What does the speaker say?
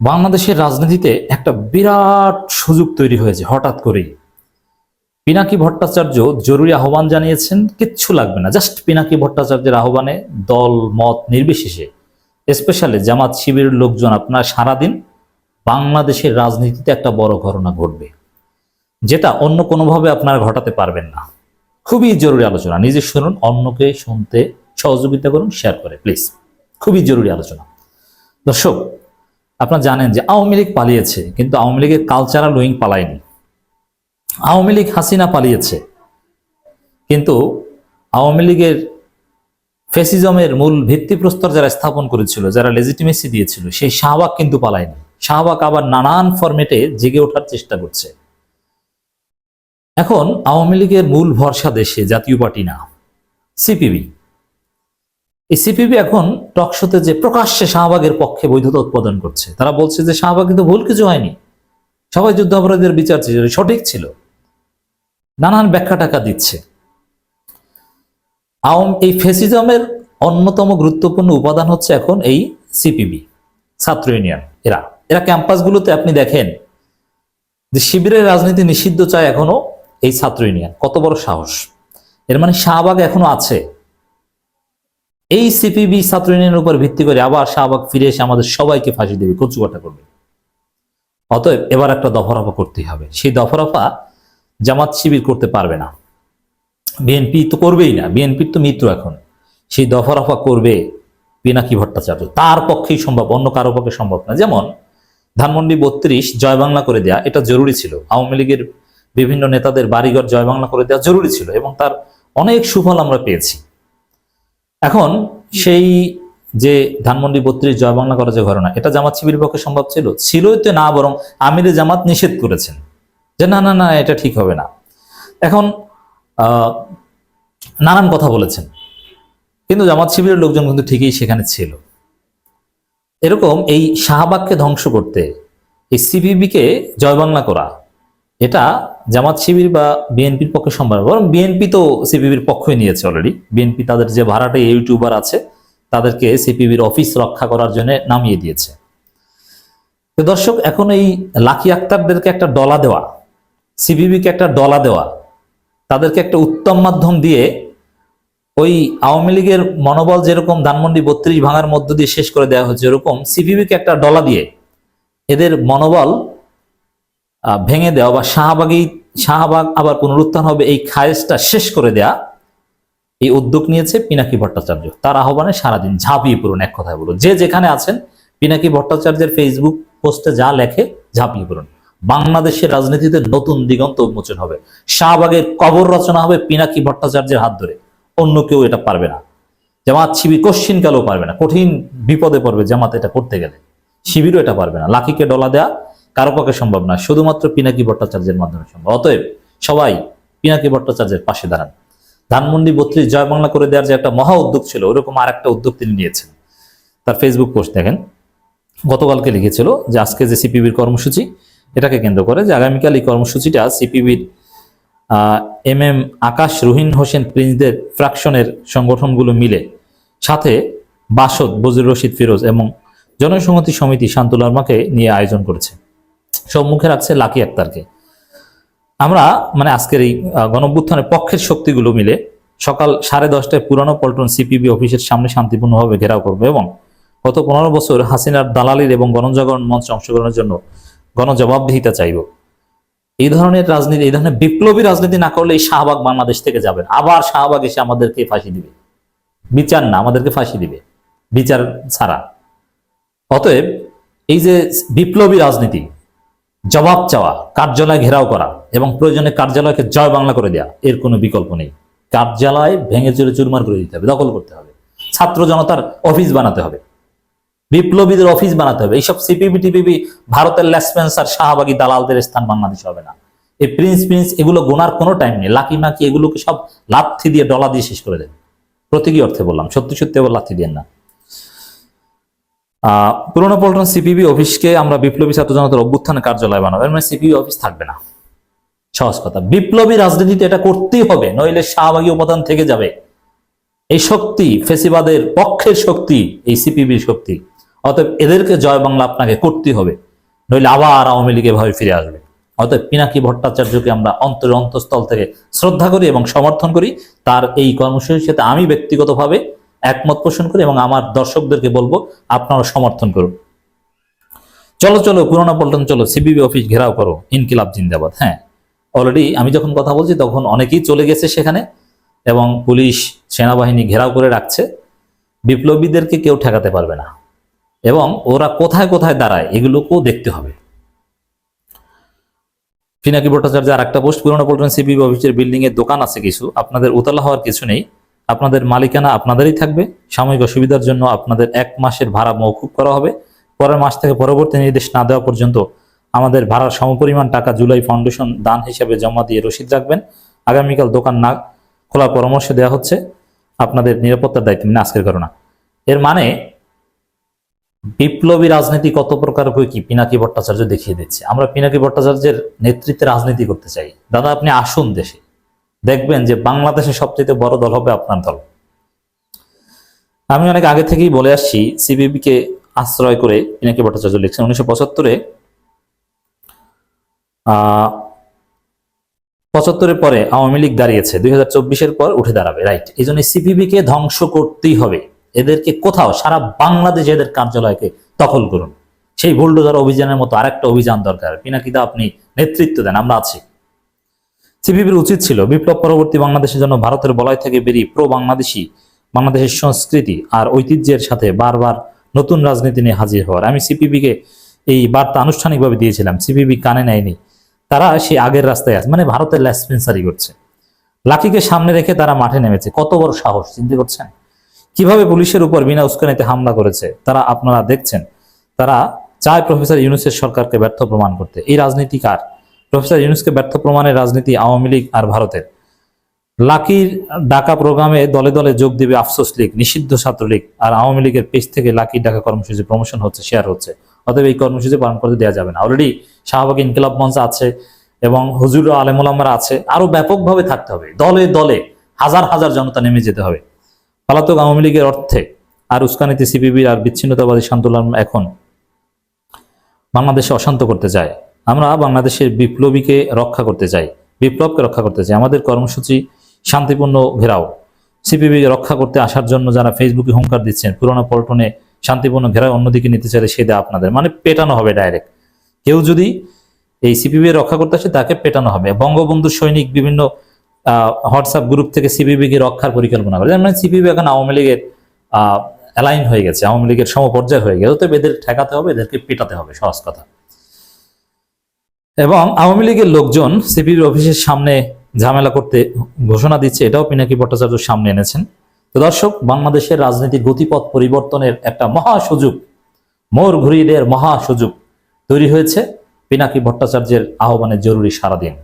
বাংলাদেশের রাজনীতিতে একটা বিরাট সুযোগ তৈরি হয়েছে, হঠাৎ করেই। পিনাকি ভট্টাচার্য জরুরি আহ্বান জানিয়েছেন, কিচ্ছু লাগবে না, জাস্ট পিনাকি ভট্টাচার্যের আহ্বানে দল, মত নির্বিশেষে। স্পেশালি জামাত শিবিরের লোকজন, আপনার সারাদিন বাংলাদেশের রাজনীতিতে একটা বড় ঘটনা ঘটবে, যেটা অন্য কোনোভাবে আপনারা ঘটাতে পারবেন না। খুবই জরুরি আলোচনা, নিজে শুনুন, অন্যকে শুনতে সহযোগিতা করুন শেয়ার করে প্লিজ খুবই জরুরি আলোচনা। দর্শক আপনারা জানেন যে আওয়ামী লীগ পালিয়েছে, কিন্তু আওয়ামী লীগের কালচারাল উইং পালায়নি। আওয়ামী লীগ হাসিনা পালিয়েছে, কিন্তু আওয়ামী লীগের ফেসিজমের মূল ভিত্তিপ্রস্তর যারা স্থাপন করেছিল, যারা লেজিটিমেসি দিয়েছিল, সেই শাহবাগ কিন্তু পালায়নি। শাহবাগ আবার নানান ফরম্যাটে জেগে ওঠার চেষ্টা করছে। এখন আওয়ামী লীগের মূল ভরসা দেশে, জাতীয় পার্টি না সিপিবি এই সিপিবি এখন টকশোতে যে প্রকাশ্যে শাহবাগের পক্ষে বৈধতা উৎপাদন করছে, তারা বলছে যে শাহবাগ কিন্তু ভুল কিছু হয়নি। সবাই যুদ্ধাপরাধীদের বিচার ছিল সঠিক ছিল। নানান ব্যাখ্যা টাকা দিচ্ছে। আওয়াম, এই ফেসিজমের অন্যতম গুরুত্বপূর্ণ উপাদান হচ্ছে এখন এই সিপিবি, ছাত্র ইউনিয়ন, এরা। এরা ক্যাম্পাসগুলোতে আপনি দেখেন যে শিবিরের রাজনীতি নিষিদ্ধ চায় এখনও এই ছাত্র ইউনিয়ন, কত বড় সাহস। এর মানে শাহবাগ এখনও আছে। এই সিপিবি ছাত্র ইউনিয়নের উপর ভিত্তি করে আবার শাহবাগ ফিরে এসে আমাদের সবাইকে ফাঁসি দেবে কচুকাটা করবে। অতএব এবার একটা দফারফা করতেই হবে। সেই দফারফা জামাত শিবির করতে পারবে না। বিএনপি তো করবেই না। বিএনপির তো মিত্র এখন। সেই দফারফা করবে পিনাকি ভট্টাচার্য। তার পক্ষেই সম্ভব, অন্য কারও পক্ষে সম্ভব না। যেমন ধানমন্ডি বত্রিশ, জয় বাংলা করে দেয়া, এটা জরুরি ছিল। আওয়ামী লীগের বিভিন্ন নেতাদের বাড়িঘর জয় বাংলা করে দেওয়া জরুরি ছিল এবং তার অনেক সুফল আমরা পেয়েছি। এখন সেই যে ধানমন্ডি বত্রিশ জয় বাংলা করা যে ঘটনা এটা জামাত শিবিরের পক্ষে সম্ভব ছিল? ছিলই তো না বরং আমিরে জামাত নিষেধ করেছেন। যে না না না এটা ঠিক হবে না। এখন আহ, নানান কথা বলেছেন। কিন্তু জামাত শিবিরের লোকজন কিন্তু ঠিকই সেখানে ছিল। এরকম এই শাহবাগকে ধ্বংস করতে এই সিপিবিকে জয় বাংলা করা এটা জামাত শিবির বা বিএনপির পক্ষে সম্ভব। বরং বিএনপি তো সিপিবির পক্ষই নিয়েছে অলরেডি বিএনপি তাদের যে ভাড়াটে ইউটিউবার আছে, তাদেরকে সিপিবির অফিস রক্ষা করার জন্য নামিয়ে দিয়েছে তো দর্শক, এখন এই লাকি আক্তারদেরকে একটা ডলা দেওয়া, সিপিবিকে একটা ডলা দেওয়া, তাদেরকে একটা উত্তম মাধ্যম দিয়ে ওই আওয়ামী লীগের মনোবল যেরকম ধানমন্ডি বত্রিশ ভাঙার মধ্য দিয়ে শেষ করে দেওয়া হচ্ছে এরকম সিপিবিকে একটা ডলা দিয়ে এদের মনোবল ভেঙে দেওয়া বা শাহবাগী শাহবাগ আবার পুনরুত্থান হবে, এই খায়েজটা শেষ করে দেয়া এই উদ্যোগ নিয়েছে পিনাকি ভট্টাচার্য। তার আহ্বানে সারাদিন ঝাঁপিয়ে পড়ুন, এক কথায় বলুন। যে যেখানে আছেন, পিনাকি ভট্টাচার্যের ফেসবুক পোস্টে যা লেখে ঝাঁপিয়ে পড়ুন। বাংলাদেশের রাজনীতিতে নতুন দিগন্ত উন্মোচন হবে। শাহবাগের কবর রচনা হবে পিনাকি ভট্টাচার্যের হাত ধরে। অন্য কেউ এটা পারবে না। জামাত শিবির কশ্চিন কালেও পারবে না। কঠিন বিপদে পড়বে জামাত এটা করতে গেলে। শিবিরও এটা পারবে না। লাকিকে ডলা দেয়া কারও পক্ষে সম্ভব না। শুধুমাত্র পিনাকি ভট্টাচার্যের মাধ্যমে সম্ভব। অতএব সবাই পিনাকি ভট্টাচার্যের পাশে দাঁড়ান। ধানমন্ডি বত্রিশ জয় বাংলা করে দেওয়ার যে একটা মহা উদ্যোগ ছিল, ওরকম আর একটা উদ্যোগ তিনি নিয়েছেন। তার ফেসবুক পোস্ট দেখেন। গতকালকে লিখেছিল যে আজকে যে সিপিবির কর্মসূচি, এটাকে কেন্দ্র করে যে আগামীকাল এই কর্মসূচিটা সিপিবির এম এম আকাশ, রুহিন হোসেন, প্রিন্সদের ফ্র্যাকশনের সংগঠনগুলো মিলে, সাথে বাসদ বজরুর রশিদ ফিরোজ এবং জনসংহতি সমিতি শান্তুল নিয়ে আয়োজন করেছে। সম্মুখে রাখছে লাকি আক্তারকে। আমরা মানে আজকের এই আহ, গণঅভ্যুত্থানের পক্ষের শক্তিগুলো মিলে সকাল সাড়ে দশটায় পুরানো পল্টন সিপিবি অফিসের সামনে শান্তিপূর্ণভাবে ঘেরাও করবে এবং গত পনেরো বছর হাসিনার দালালির এবং গণজাগরণ মঞ্চে অংশগ্রহণের জন্য গণজবাবদিহিতা চাইব। এই ধরনের রাজনীতি এই ধরনের বিপ্লবী রাজনীতি না করলে এই শাহবাগ বাংলাদেশ থেকে যাবে আবার শাহবাগ এসে আমাদেরকে ফাঁসি দিবে। বিচার না আমাদেরকে ফাঁসি দিবে। বিচার ছাড়া। অতএব এই যে বিপ্লবী রাজনীতি জবাব চাওয়া, কার্যালয় ঘেরাও করা এবং প্রয়োজনে কার্যালয়কে জয় বাংলা করে দেওয়া এর কোনো বিকল্প নেই। কার্যালয় ভেঙে চুরে চুরমার করে দিতে হবে, দখল করতে হবে। ছাত্র জনতার অফিস বানাতে হবে। বিপ্লবীদের অফিস বানাতে হবে। এইসব সিপিবি, টিপিবি, ভারতের লেসপেন্সার শাহবাগী দালালদের স্থান বাংলাদেশ হবে না। এই প্রিন্স প্রিন্স, এগুলো গোনার কোনো টাইম নেই। লাকি মাকি এগুলোকে সব লাথি দিয়ে, ডলা দিয়ে শেষ করে দেবে প্রতীকী অর্থে বললাম, সত্যি সত্যি আবার লাথি দিয়ে না। পুরোনো পল্টন সিপিবি অফিসকে আমরা বিপ্লবী ছাত্র জনতার অভ্যুত্থানে কার্যালয় বানাবো। এর মানে সিপিবি অফিস থাকবে না। সহজ কথা। বিপ্লবী রাজনীতিতে এটা করতেই হবে, নইলে শাহবাগী উপাদান থেকে যাবে। এই শক্তি, ফেসিবাদের পক্ষের শক্তি, এই সিপিবির শক্তি। অতএব এদেরকে জয় বাংলা আপনাকে করতে হবে। নইলে আবার আওয়ামী লীগে ভয় ফিরে আসবে। অতএব পিনাকি ভট্টাচার্যকে আমরা অন্তর অন্তঃস্থল থেকে শ্রদ্ধা করি এবং সমর্থন করি। তার এই কর্মসূচির সাথে আমি ব্যক্তিগতভাবে একমত পোষণ করি এবং আমার দর্শকদেরকে বলব, আপনারা সমর্থন করুন। চলো চলো, পুরোনো পল্টন, চলো, সিবিবি অফিস ঘেরাও করো, ইনকিলাব জিন্দাবাদ হ্যাঁ। অলরেডি আমি যখন কথা বলছি, তখন অনেকেই চলে গেছে সেখানে এবং পুলিশ, সেনাবাহিনী ঘেরাও করে রাখছে। বিপ্লবীদেরকে কেউ ঠেকাতে পারবে না। এবং ওরা কোথায় কোথায় দাঁড়ায়, এগুলোকেও দেখতে হবে। পিনাকি ভট্টাচার্য আর একটা পোস্ট, পুরোনো পল্টন, সিবিবি অফিসের বিল্ডিং এর দোকান আছে কিছু। আপনাদের উতলা হওয়ার কিছু নেই। আপনাদের মালিকানা আপনাদেরই থাকবে। সাময়িক অসুবিধার জন্য আপনাদের এক মাসের ভাড়া মৌকুব করা হবে। পরের মাস থেকে পরবর্তী নির্দেশ না দেওয়া পর্যন্ত আমাদের ভাড়ার সমপরিমাণ টাকা জুলাই ফাউন্ডেশন দান হিসেবে জমা দিয়ে রসিদ রাখবেন। আগামীকাল দোকান না খোলার পরামর্শ দেওয়া হচ্ছে। আপনাদের নিরাপত্তার দায়িত্ব নিয়ে আজকের ঘটনা। এর মানে বিপ্লবী রাজনীতি কত প্রকার হয় কি পিনাকি ভট্টাচার্য দেখিয়ে দিচ্ছে? আমরা পিনাকি ভট্টাচার্যের নেতৃত্বে রাজনীতি করতে চাই। দাদা, আপনি আসুন দেশে। দেখবেন যে বাংলাদেশের সবচেয়ে বড় দল হবে আপনার দল। আমি অনেক আগে থেকেই বলে আসছি সিবিবি কে আশ্রয় করে পিনাকি ভট্টাচার্য লিখছেন। উনিশশো পঁচাত্তরে পঁচাত্তরের পরে আওয়ামী লীগ দাঁড়িয়েছে। দুই হাজার চব্বিশের পর উঠে দাঁড়াবে। রাইট এই জন্য সিপিবি কে ধ্বংস করতেই হবে। এদেরকে কোথাও, সারা বাংলাদেশে এদের কার্যালয়কে দখল করুন। সেই বুলডোজার অভিযানের মতো আরেকটা অভিযান দরকার। পিনাকিদা আপনি নেতৃত্ব দেন, আমরা আছি। সিপিবির উচিত ছিল বিপ্লব পরবর্তী বাংলাদেশের জন্য ভারতের বলয় থেকে বেরিয়ে প্রো বাংলাদেশি, বাংলাদেশের সংস্কৃতি আর ঐতিহ্যের সাথে বারবার নতুন রাজনীতি নিয়ে হাজির হওয়ার। আমি সিপিবি কে এই বার্তা আনুষ্ঠানিকভাবে দিয়েছিলাম। সিপিবি কানে নেয়নি। তারা সেই আগের রাস্তায় আছে। মানে ভারতের ল্যাসপেন্সারি করছে। লাকিকে সামনে রেখে তারা মাঠে নেমেছে। কত বড় সাহস, চিন্তা করছেন কীভাবে পুলিশের উপর বিনা উস্কানিতে হামলা করেছে, তারা আপনারা দেখছেন। তারা চায় প্রফেসর ইউনুসের সরকারকে ব্যর্থ প্রমাণ করতে। এই রাজনীতি কার? প্রফেসর ইউনুসকে ব্যর্থ প্রমাণের রাজনীতি আওয়ামী লীগ আর ভারতের। লাকির ডাকা প্রোগ্রামে দলে দলে যোগ দেবে আফসোস লীগ, নিষিদ্ধ ছাত্রলীগ, আর আওয়ামী লীগের পেজ থেকে লাকির ডাকা কর্মসূচি প্রমোশন হচ্ছে শেয়ার হচ্ছে। অতএব এই কর্মসূচি পালন করতে দেওয়া যাবে না। অলরেডি শাহবাগ ইনকিলাব মঞ্চ আছে এবং হুজুর আলেমুলামারা আছে। আরও ব্যাপকভাবে থাকতে হবে। দলে দলে হাজার হাজার জনতা নেমে যেতে হবে। পলাতক আওয়ামী লীগের অর্থে আর উস্কানিতে সিপিবির আর বিচ্ছিন্নতাবাদী শান্তুলাম এখন বাংলাদেশে অশান্ত করতে চায়। আমরা বাংলাদেশের বিপ্লবীকে রক্ষা করতে চাই, বিপ্লবকে রক্ষা করতে চাই। আমাদের কর্মসূচি শান্তিপূর্ণ ঘেরাও। সিপিবি রক্ষা করতে আসার জন্য যারা ফেসবুকে হুঙ্কার দিচ্ছেন, পুরোনো পল্টনে শান্তিপূর্ণ ঘেরাও অন্যদিকে নিতে চাইলে সেটা আপনাদের। মানে পেটানো হবে ডাইরেক্ট কেউ যদি এই সিপিবি রক্ষা করতে আসে, তাকে পেটানো হবে। বঙ্গবন্ধু সৈনিক বিভিন্ন হোয়াটসঅ্যাপ গ্রুপ থেকে সিপিবি কে রক্ষার পরিকল্পনা করে। মানে সিপিবি এখন আওয়ামী লীগের অ্যালাইন হয়ে গেছে, আওয়ামী লীগের সমপর্যায় হয়ে গেছে। তবে এদের ঠেকাতে হবে, এদেরকে পেটাতে হবে। সহজ কথা। এবং আওয়ামী লীগের লোকজন সিপির অফিসের সামনে ঝামেলা করতে ঘোষণা দিচ্ছে, এটাও পিনাকি ভট্টাচার্য সামনে এনেছেন। তো দর্শক, বাংলাদেশের রাজনীতির গতিপথ পরিবর্তনের একটা মহা সুযোগ, মোর ঘুরিদের মহা সুযোগ তৈরি হয়েছে পিনাকি ভট্টাচার্যের আহ্বানে জরুরি সারাদিন।